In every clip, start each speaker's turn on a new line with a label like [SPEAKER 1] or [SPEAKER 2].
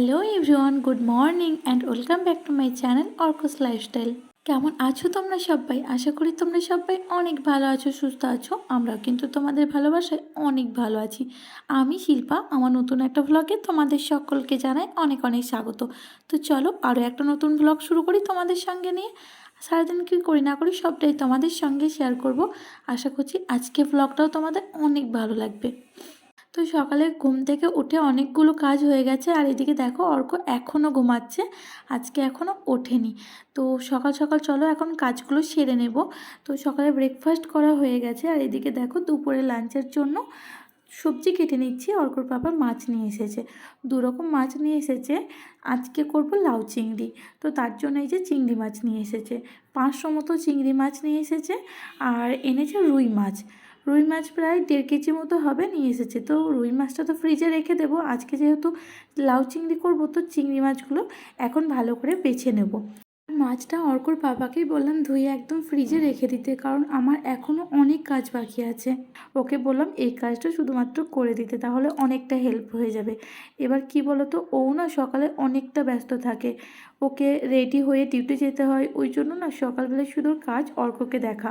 [SPEAKER 1] Everyone, good morning and welcome back to my channel Arko's lifestyle. কেমন আছো তোমরা সবাই? আশা করি তোমরা সবাই অনেক ভালো আছো, সুস্থ আছো। আমরাও কিন্তু তোমাদের ভালোবাসায় অনেক ভালো আছি। আমি শিল্পা, আমার নতুন একটা ভ্লগে তোমাদের সকলকে জানাই অনেক অনেক স্বাগত। তো চলো, আরও একটা নতুন ভ্লগ শুরু করি তোমাদের সঙ্গে নিয়ে। সারাদিন কী করি না করি সবটাই তোমাদের সঙ্গে শেয়ার করব। আশা করছি আজকে ভ্লগটাও তোমাদের অনেক ভালো লাগবে। তো সকালে ঘুম থেকে উঠে অনেকগুলো কাজ হয়ে গেছে। আর এদিকে দেখো অর্ক এখনও ঘুমাচ্ছে, আজকে এখনও ওঠেনি। তো সকাল সকাল চলো এখন কাজগুলো সেরে নেব। তো সকালে ব্রেকফাস্ট করা হয়ে গেছে। আর এদিকে দেখো দুপুরে লাঞ্চের জন্য সবজি কেটে নিচ্ছি। অর্কর বাবা মাছ নিয়ে এসেছে। দু রকম মাছ নিয়ে এসেছে। আজকে করব লাউ চিংড়ি। তো তার জন্য এই যে চিংড়ি মাছ নিয়ে এসেছে। পাঁচশো মতো চিংড়ি মাছ নিয়ে এসেছে। আর এনেছে রুই মাছ। রুই মাছ প্রায় দেড় কেজি মতো হবে, নিয়ে এসেছে। তো রুই মাছটা তো ফ্রিজে রেখে দেবো। আজকে যেহেতু লাউ চিংড়ি করব, তো চিংড়ি মাছগুলো এখন ভালো করে বেছে নেব। মাছটা অর্কর বাবাকেই বললাম, ধুয়ে একদম ফ্রিজে রেখে দিতে, কারণ আমার এখনও অনেক কাজ বাকি আছে। ওকে বললাম, এই কাজটা শুধুমাত্র করে দিতে, তাহলে অনেকটা হেল্প হয়ে যাবে। এবার কি বলো তো ও না সকালে অনেকটা ব্যস্ত থাকে। ওকে রেডি হয়ে ডিউটি যেতে হয়, ওই জন্য না সকালবেলা শুধু কাজ অর্ককে দেখা।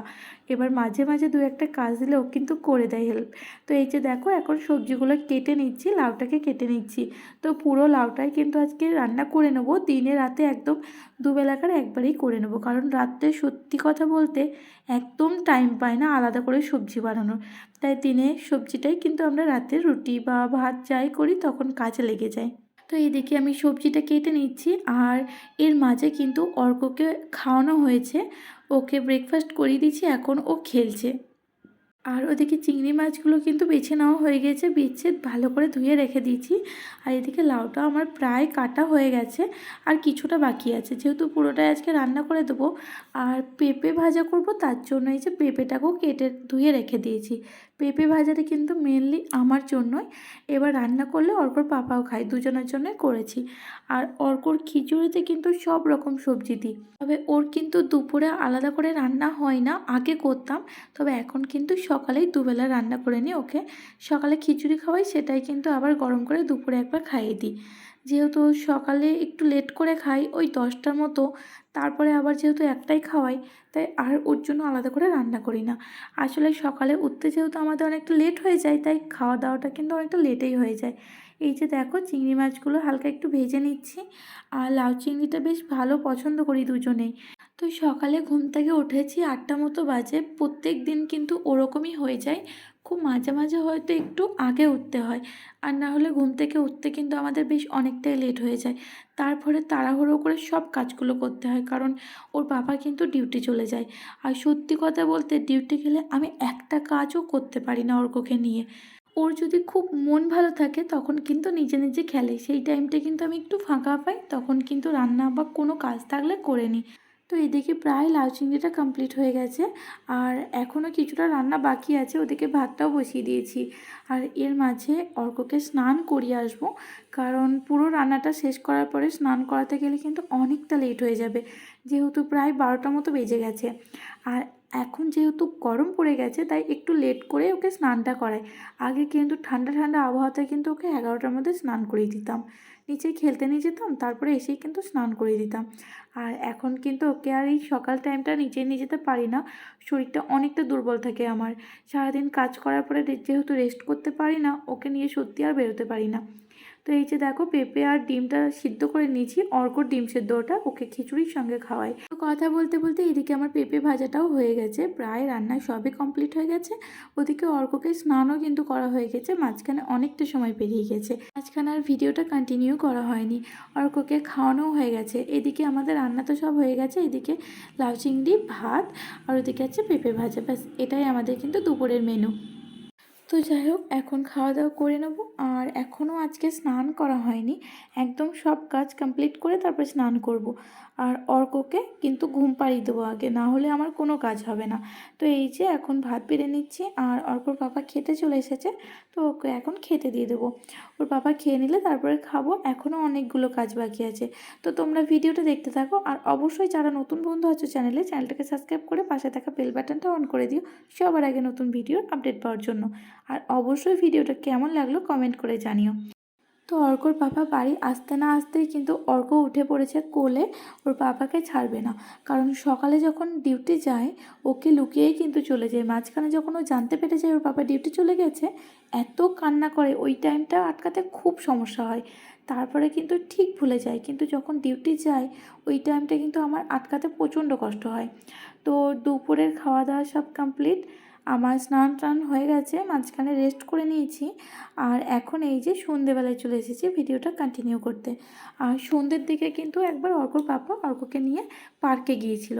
[SPEAKER 1] এবার মাঝে মাঝে দু একটা কাজ দিলে ও কিন্তু করে দেয় হেল্প তো এই যে দেখো, এখন সবজিগুলো কেটে নিচ্ছি, লাউটাকে কেটে নিচ্ছি। তো পুরো লাউটাই কিন্তু আজকে রান্না করে নেব, দিনে রাতে একদম দুবেলাকার একবারেই করে নেব। কারণ রাত্রে সত্যি কথা বলতে একদম টাইম পায় না আলাদা করে সবজি বানানোর। তাই দিনে সবজিটাই কিন্তু আমরা রাতে রুটি বা ভাত যাই করি, তখন কাজে লেগে যায়। তো এদিকে আমি সবজিটা কেটে নিচ্ছি আর এর মাঝে কিন্তু অর্ককে খাওয়ানো হয়েছে। ওকে ব্রেকফাস্ট করিয়ে দিচ্ছি, এখন ও খেলছে। আর ওদিকে চিংড়ি মাছগুলো কিন্তু বেছে নেওয়া হয়ে গেছে বেছে ভালো করে ধুয়ে রেখে দিয়েছি। আর এদিকে লাউটা আমার প্রায় কাটা হয়ে গেছে, আর কিছুটা বাকি আছে। যেহেতু পুরোটাই আজকে রান্না করে দেবো, আর পেঁপে ভাজা করব, তার জন্য এই যে পেঁপেটাকেও কেটে ধুয়ে রেখে দিয়েছি। পেঁপে ভাজাটা কিন্তু মেনলি আমার জন্যই। এবার রান্না করলে অর্কর পাপাও খায়, দুজনের জন্যই করেছি। আর অর্কর খিচুড়িতে কিন্তু সব রকম সবজি দিই। তবে ওর কিন্তু দুপুরে আলাদা করে রান্না হয় না, আগে করতাম। তবে এখন কিন্তু সকালেই দুবেলা রান্না করে নিই ওকে। সকালে খিচুড়ি খাওয়াই, সেটাই কিন্তু আবার গরম করে দুপুরে একবার খাইয়ে দিই। যেহেতু সকালে একটু লেট করে খাই, ওই দশটার মতো। তারপরে আবার যেহেতু একটাই খাওয়াই, তাই আর ওর জন্য আলাদা করে রান্না করি না। আসলে সকালে উঠতে যেহেতু আমাদের অনেকটা লেট হয়ে যায়, তাই খাওয়া দাওয়াটা কিন্তু অনেকটা লেটেই হয়ে যায়। এই যে দেখো চিংড়ি মাছগুলো হালকা একটু ভেজে নিচ্ছি, আর লাউ চিংড়িটা বেশ ভালো পছন্দ করি দুজনেই। তো সকালে ঘুম থেকে উঠেছি, আটটা মতো বাজে। প্রত্যেক দিন কিন্তু ওরকমই হয়ে যায়। খুব মাঝে মাঝে হয়তো একটু আগে উঠতে হয়। আর না হলে ঘুম থেকে উঠতে কিন্তু আমাদের বেশ অনেকটাই লেট হয়ে যায়। তারপরে তাড়াহুড়ো করে সব কাজগুলো করতে হয়, কারণ ওর বাবা কিন্তু ডিউটি চলে যায়। আর সত্যি কথা বলতে ডিউটি গেলে আমি একটা কাজও করতে পারি না অর্ককে নিয়ে। ওর যদি খুব মন ভালো থাকে তখন কিন্তু নিজে নিজে খেলে। সেই টাইমটা কিন্তু আমি একটু ফাঁকা পাই, তখন কিন্তু রান্না বা কোনো কাজ থাকলে করে নিই। তো এদিকে প্রায় লাউ চিংড়িটা কমপ্লিট হয়ে গেছে। আর এখনও কিছুটা রান্না বাকি আছে, ওদিকে ভাতটাও বসিয়ে দিয়েছি। আর এর মাঝে অর্ককে স্নান করিয়ে আসব, কারণ পুরো রান্নাটা শেষ করার পরে স্নান করাতে গেলে কিন্তু অনেকটা লেট হয়ে যাবে, যেহেতু প্রায় বারোটার মতো বেজে গেছে। আর এখন যেহেতু গরম পড়ে গেছে, তাই একটু লেট করে ওকে স্নানটা করাই। আগে কিন্তু ঠান্ডা ঠান্ডা আবহাওয়াতে কিন্তু ওকে এগারোটার মধ্যে স্নান করিয়ে দিতাম। নিচে খেলতে নিয়ে যেতাম, তারপরে এসেই কিন্তু স্নান করে দিতাম। আর এখন কিন্তু ওকে আর এই সকাল টাইমটা নিচে নিয়ে যেতে পারি না। শরীরটা অনেকটা দুর্বল থাকে আমার। সারাদিন কাজ করার পরে যেহেতু রেস্ট করতে পারি না, ওকে নিয়ে সত্যি আর বেরোতে পারি না। তো এই যে দেখো পেঁপে আর ডিমটা সিদ্ধ করে নিয়েছি, অর্কর ডিম সেদ্ধ ওটা ওকে খিচুড়ির সঙ্গে খাওয়াই। তো কথা বলতে বলতে এদিকে আমার পেঁপে ভাজাটাও হয়ে গেছে, প্রায় রান্না সবই কমপ্লিট হয়ে গেছে। ওদিকে অর্ককে স্নানও কিন্তু করা হয়ে গেছে, মাঝখানে অনেকটা সময় পেরিয়ে গেছে। মাঝখানে আর ভিডিওটা কন্টিনিউ করা হয়নি, অর্ককে খাওয়ানোও হয়ে গেছে। এদিকে আমাদের রান্না তো সব হয়ে গেছে, এদিকে লাউ, চিংড়ি, ভাত, আর ওদিকে আছে পেঁপে ভাজা, ব্যাস, এটাই আমাদের কিন্তু দুপুরের মেনু তো যাই হোক, এখন খাওয়া দাওয়া করে নেব। আর এখনও আজকে স্নান করা হয়নি। একদম সব কাজ কমপ্লিট করে তারপরে স্নান করব। আর অর্ককে কিন্তু ঘুম পাড়িয়ে দেবো আগে, না হলে আমার কোনো কাজ হবে না। তো এই যে এখন ভাত বেড়ে নিচ্ছি, আর অর্কর পাপা খেতে চলে এসেছে, তো ওকে এখন খেতে দিয়ে দেবো। ওর পাপা খেয়ে নিলে তারপরে খাব, এখনও অনেকগুলো কাজ বাকি আছে। তো তোমরা ভিডিওটা দেখতে থাকো, আর অবশ্যই যারা নতুন বন্ধু আছো চ্যানেলে, চ্যানেলটাকে সাবস্ক্রাইব করে পাশে থাকা বেল বাটনটা অন করে দিও, সবার আগে নতুন ভিডিওর আপডেট পাওয়ার জন্য। আর অবশ্যই ভিডিওটা কেমন লাগল কমেন্ট করে জানিও। তো অর্কর পাপা বাড়ি আসতে না আসতেই কিন্তু অর্ক উঠে পড়েছে কোলে, ওর পাপাকে ছাড়বে না। কারণ সকালে যখন ডিউটি যায়, ওকে লুকিয়েই কিন্তু চলে যায়। মাঝখানে যখন ও জানতে পেরে যায় ওর পাপা ডিউটি চলে গেছে, এত কান্না করে ওই টাইমটা আটকাতে খুব সমস্যা হয়। তারপরে কিন্তু ঠিক ভুলে যায়। কিন্তু যখন ডিউটি যায়, ওই টাইমটা কিন্তু আমার আটকাতে প্রচণ্ড কষ্ট হয়। তো দুপুরের খাওয়া দাওয়া সব কমপ্লিট আমার স্নান টান হয়ে গেছে, মাঝখানে রেস্ট করে নিয়েছি। আর এখন এই যে সন্ধেবেলায় চলে এসেছি ভিডিওটা কন্টিনিউ করতে। আর সন্ধ্যের দিকে কিন্তু একবার অর্কর পাপা অর্ককে নিয়ে পার্কে গিয়েছিল।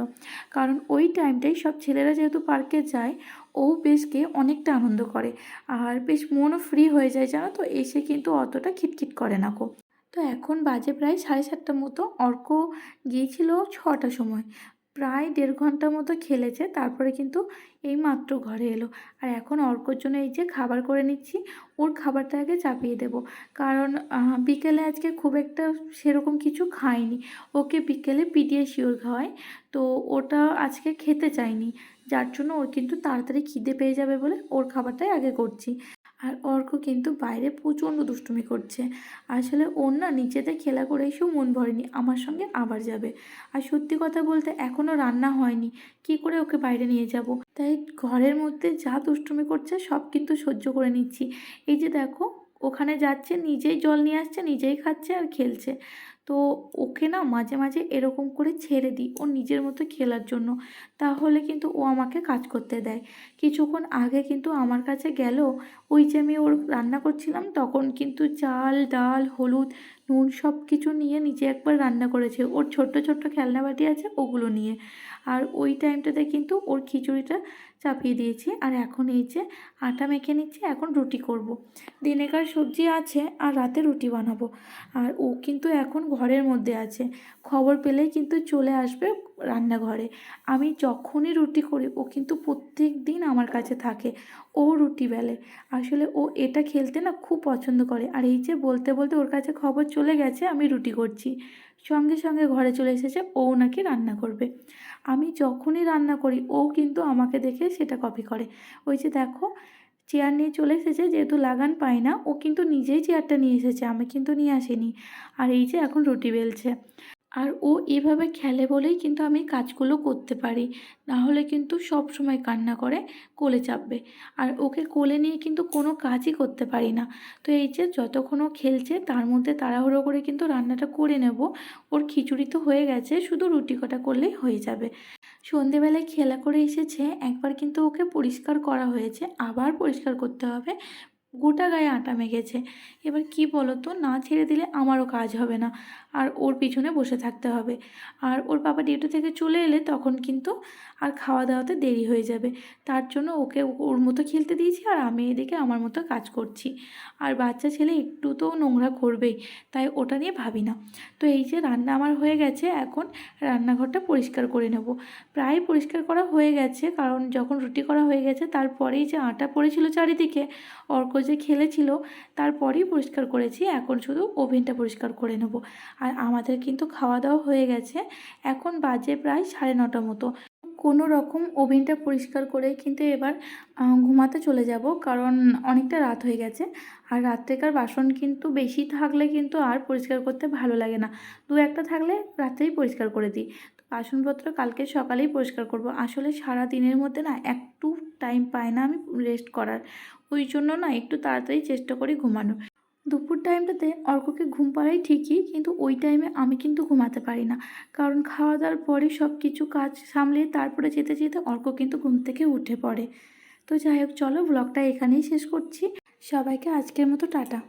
[SPEAKER 1] কারণ ওই টাইমটাই সব ছেলেরা যেহেতু পার্কে যায়, ও বেশ গিয়ে অনেকটা আনন্দ করে। আর বেশ মনও ফ্রি হয়ে যায়, জানো তো? এসে কিন্তু অতটা খিটখিট করে না কো। তো এখন বাজে প্রায় সাড়ে সাতটার মতো অর্ক গিয়েছিল ছটার সময়। প্রায় দেড় ঘণ্টার মতো খেলেছে, তারপরে কিন্তু এই মাত্র ঘরে এলো। আর এখন অর্কর জন্য এই যে খাবার করে নিচ্ছি, ওর খাবারটা আগে চাপিয়ে দেব। কারণ বিকেলে আজকে খুব একটা সেরকম কিছু খায়নি ওকে বিকেলে পিডিয়াশিওর খাওয়াই। তো ওটা আজকে খেতে চায়নি যার জন্য ওর কিন্তু তাড়াতাড়ি খিদে পেয়ে যাবে বলে ওর খাবারটাই আগে করছি। আর অর্ক কিন্তু বাইরে প্রচণ্ড দুষ্টুমি করছে। আসলে ওর না নিচেতে খেলা করে এসেও মন ভরেনি, আমার সঙ্গে আবার যাবে। আর সত্যি কথা বলতে এখনও রান্না হয়নি, কি করে ওকে বাইরে নিয়ে যাব? তাই ঘরের মধ্যে যা দুষ্টুমি করছে সব কিন্তু সহ্য করে নিচ্ছি। এই যে দেখো, ওখানে যাচ্ছে, নিজেই জল নিয়ে আসছে, নিজেই খাচ্ছে আর খেলছে। তো ওকে না মাঝে মাঝে এরকম করে ছেড়ে দিই। ও নিজের মতো খেলার জন্য। তাহলে কিন্তু ও আমাকে কাজ করতে দেয়। কিছুক্ষণ আগে কিন্তু আমার কাছে গেল। ওই যে আমি ওর রান্না করছিলাম, তখন কিন্তু চাল, ডাল, হলুদ নুন সব কিছু নিয়ে নিজে একবার রান্না করেছে। ওর ছোট্ট ছোট্ট খেলনা বাটি আছে ওগুলো নিয়ে। আর ওই টাইমটাতে কিন্তু ওর খিচুড়িটা চাপিয়ে দিয়েছি। আর এখন এই যে আটা মেখে নিচ্ছি, এখন রুটি করব। দিনেকার সবজি আছে আর রাতে রুটি বানাবো। আর ও কিন্তু এখন ঘরের মধ্যে আছে। খবর পেলেই কিন্তু চলে আসবে রান্নাঘরে। আমি যখনই রুটি করি, ও কিন্তু প্রত্যেক দিন আমার কাছে থাকে, ও রুটি বেলে। আসলে ও এটা খেলতে না খুব পছন্দ করে। আর এই যে বলতে বলতে ওর কাছে খবর চলে গেছে, আমি রুটি করছি। সঙ্গে সঙ্গে ঘরে চলে এসেছে, ও নাকি রান্না করবে। আমি যখনই রান্না করি, ও কিন্তু আমাকে দেখে সেটা কপি করে। ওই যে দেখো চেয়ার নিয়ে চলে এসেছে, যেহেতু লাগান পায় না, ও কিন্তু নিজেই চেয়ারটা নিয়ে এসেছে, আমি কিন্তু নিয়ে আসিনি। আর এই যে এখন রুটি বেলছে। আর ও এভাবে খেলে বলেই কিন্তু আমি কাজগুলো করতে পারি। না হলে কিন্তু সব সময় কান্না করে কোলে চাপবে। আর ওকে কোলে নিয়ে কিন্তু কোনো কাজই করতে পারি না। তো এই যে যতক্ষণ খেলছে, তার মধ্যে তাড়াহুড়ো করে কিন্তু রান্নাটা করে নেব। ওর খিচুড়ি তো হয়ে গেছে, শুধু রুটি কটা করলেই হয়ে যাবে। সন্ধেবেলায় খেলা করে এসেছে, একবার কিন্তু ওকে পরিষ্কার করা হয়েছে। আবার পরিষ্কার করতে হবে। গোটা গায়ে আটা মেখেছে। এবার কি বলো তো না ছেড়ে দিলে আমারও কাজ হবে না, আর ওর পিছনে বসে থাকতে হবে। আর ওর বাবা ডিউটি থেকে চলে এলে তখন কিন্তু আর খাওয়া দাওয়াতে দেরি হয়ে যাবে। তার জন্য ওকে ওর মতো খেলতে দিয়েছি আর আমি এদিকে আমার মতো কাজ করছি। আর বাচ্চা ছেলে একটু তো নোংরা করবেই, তাই ওটা নিয়ে ভাবি না। তো এই যে রান্না আমার হয়ে গেছে, এখন রান্নাঘরটা পরিষ্কার করে নেব। প্রায় পরিষ্কার করা হয়ে গেছে, কারণ যখন রুটি করা হয়ে গেছে, তারপরেই যে আটা পড়েছিল চারিদিকে, অর্ক যে খেলেছিল তারপরেই পরিষ্কার করেছি। এখন শুধু ওভেনটা পরিষ্কার করে নেব। আর আমাদের কিন্তু খাওয়া দাওয়া হয়ে গেছে। এখন বাজে প্রায় সাড়ে নটা মতো। কোনো রকম ওভেনটা পরিষ্কার করে কিন্তু এবার ঘুমাতে চলে যাব। কারণ অনেকটা রাত হয়ে গেছে। আর রাত্রেকার বাসন কিন্তু বেশি থাকলে কিন্তু আর পরিষ্কার করতে ভালো লাগে না। দু একটা থাকলে রাত্রেই পরিষ্কার করে দিই। বাসনপত্র কালকে সকালেই পরিষ্কার করব। আসলে সারা দিনের মধ্যে না একটু টাইম পাই না আমি রেস্ট করার। ওই জন্য না একটু তাড়াতাড়ি চেষ্টা করি ঘুমানোর। দুপুর টাইমটাতে অর্ককে ঘুম পাড়াই ঠিকই, কিন্তু ওই টাইমে আমি কিন্তু ঘুমাতে পারি না। কারণ খাওয়া দাওয়ার পরে সব কিছু কাজ সামলিয়ে তারপরে যেতে যেতে অর্ক কিন্তু ঘুম থেকে উঠে পড়ে। তো যাই হোক, চলো ব্লগটা এখানেই শেষ করছি। সবাইকে আজকের মতো টাটা।